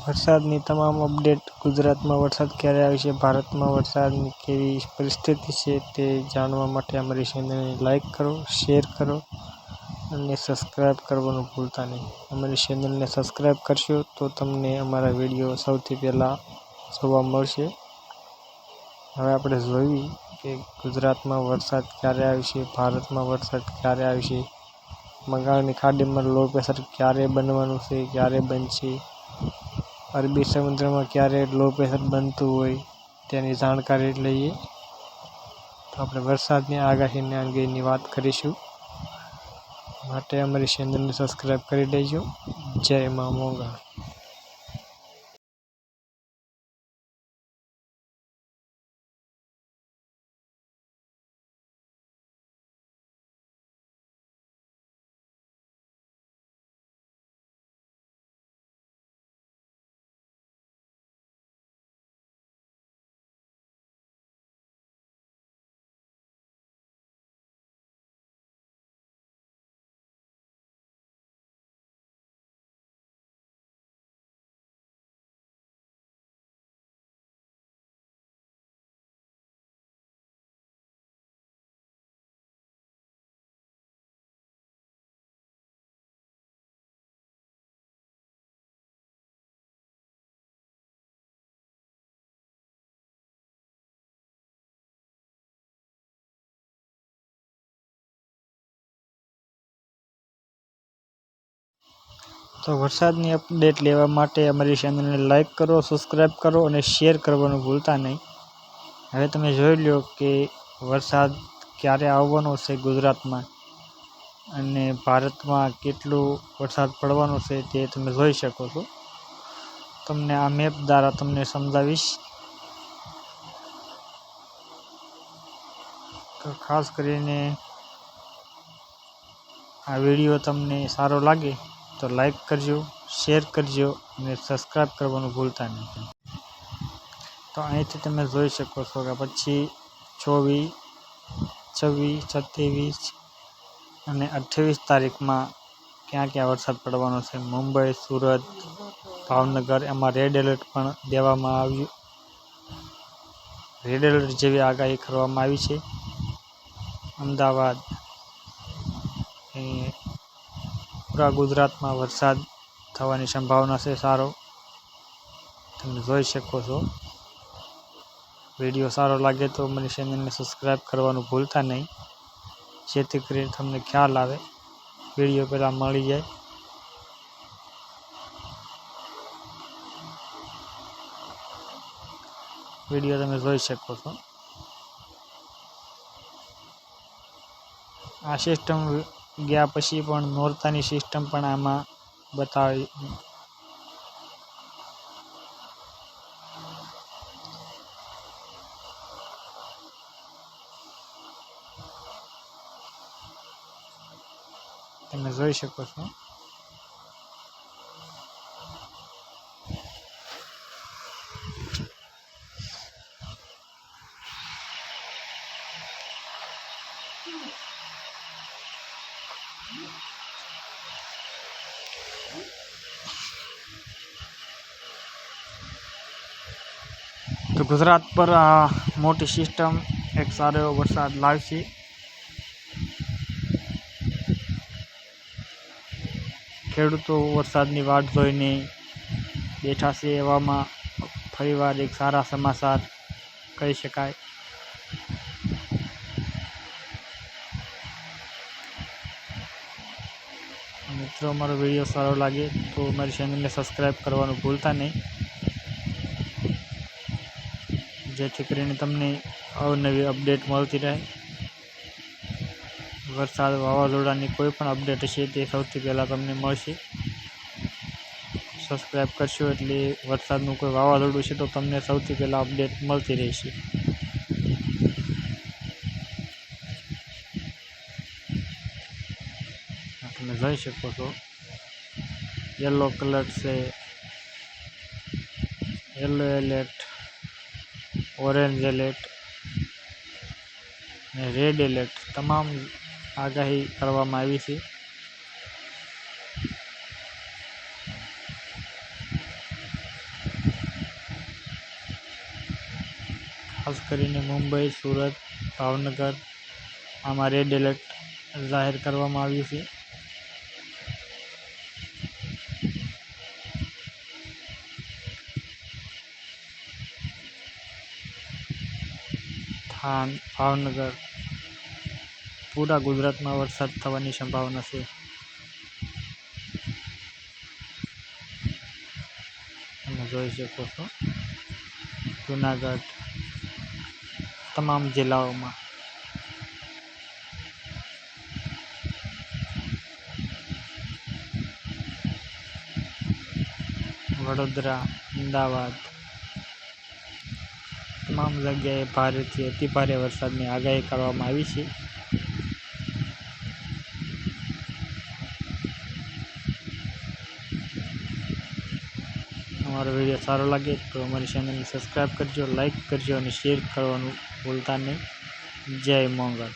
વરસાદની તમામ અપડેટ ગુજરાતમાં વરસાદ ક્યારે આવશે ભારતમાં વરસાદની કેવી પરિસ્થિતિ છે તે જાણવા માટે અમારી ચેનલને લાઇક કરો, શેર કરો અને સબસ્ક્રાઈબ કરવાનું ભૂલતા નહીં. અમારી ચેનલને સબસ્ક્રાઈબ કરશો તો તમને અમારા વીડિયો સૌથી પહેલાં જોવા મળશે. હવે આપણે જોઈએ કે ગુજરાતમાં વરસાદ ક્યારે આવશે ભારતમાં વરસાદ ક્યારે આવશે બંગાળની ખાડીમાં લો પ્રેશર ક્યારે બનવાનું છે, ક્યારે બનશે અરબી સમુદ્રમાં ક્યારે લો પ્રેશર બનતું હોય તેની જાણકારી લઈએ. તો આપણે વરસાદની આગાહીને અંગેની વાત કરીશું. માટે અમારી ચેનલને સબસ્ક્રાઈબ કરી દેજો. જય મા મોગલ તો વરસાદની અપડેટ લેવા માટે અમારી ચેનલને લાઇક કરો સબસ્ક્રાઈબ કરો અને શેર કરવાનું ભૂલતા નહીં. હવે તમે જોઈ લો કે વરસાદ ક્યારે આવવાનો છે ગુજરાતમાં અને ભારતમાં કેટલો વરસાદ પડવાનો છે તે તમે જોઈ શકો છો. તમને આ મેપ દ્વારા તમને સમજાવીશ. તો ખાસ કરીને આ વીડિયો તમને સારો લાગે તો લાઈક કરજો શેર કરજો અને સબસ્ક્રાઈબ કરવાનું ભૂલતા નહીં. તો અહીંથી તમે જોઈ શકો છો કે પછી ચોવીસ, છવ્વીસ, સત્યાવીસ અને અઠ્ઠાવીસ તારીખમાં ક્યાં ક્યાં વરસાદ પડવાનો છે? મુંબઈ, સુરત, ભાવનગર, એમાં રેડ એલર્ટ પણ દેવામાં આવ્યું. રેડ એલર્ટ જેવી આગાહી કરવામાં આવી છે. અમદાવાદ પૂરા ગુજરાતમાં વરસાદ થવાની સંભાવના છે સારો. તમે જોઈ શકો છો. વીડિયો સારો લાગે તો મને ચેનલને સબસ્ક્રાઈબ કરવાનું ભૂલતા નહીં. જેથી કરીને તમને ખ્યાલ આવે. વીડિયો પહેલાં મળી જાય. વીડિયો તમે જોઈ શકો છો. આ સિસ્ટમ ગયા પછી પણ નોરતાની સિસ્ટમ પણ આમાં બતાવી. તમે જોઈ શકો છો. તો ગુજરાત પર આ મોટી સિસ્ટમ એક સારો એવો વરસાદ લાવશે. ખેડૂતો વરસાદની વાટ જોઈને બેઠા છે એવામાં. ફરીવાર એક સારા સમાચાર કહી શકાય. મિત્રો, અમારો વીડિયો સારો લાગે તો અમારી ચેનલને સબસ્ક્રાઈબ કરવાનું ભૂલતા નહીં. જેથી કરીને તમને અવનવી અપડેટ મળતી રહે. વરસાદ વાવાઝોડાની કોઈ પણ અપડેટ હશે તે સૌથી પહેલાં તમને મળશે. સબસ્ક્રાઈબ કરશો એટલે વરસાદનું કોઈ વાવાઝોડું છે તો તમને સૌથી પહેલાં અપડેટ મળતી રહેશે. તમે જોઈ શકો છો. યલો કલર છે. Yellow alert orange alert red alert तमाम आगाही कर खास कर मुंबई सूरत भावनगर आम रेड एलर्ट ज़ाहिर कर થાન ભાવનગર. પૂરા ગુજરાતમાં વરસાદ થવાની સંભાવના છે. તમે જોઈ શકો છો. જુનાગઢ, તમામ જિલ્લાઓમાં. વડોદરા, અમદાવાદ તમામ જગ્યાએ ભારેથી અતિભારે વરસાદની આગાહી કરવામાં આવી છે. અમારો વીડિયો સારો લાગે તો અમારી ચેનલને સબસ્ક્રાઈબ કરજો લાઈક કરજો અને શેર કરવાનું ભૂલતા નહીં. જય મંગળ.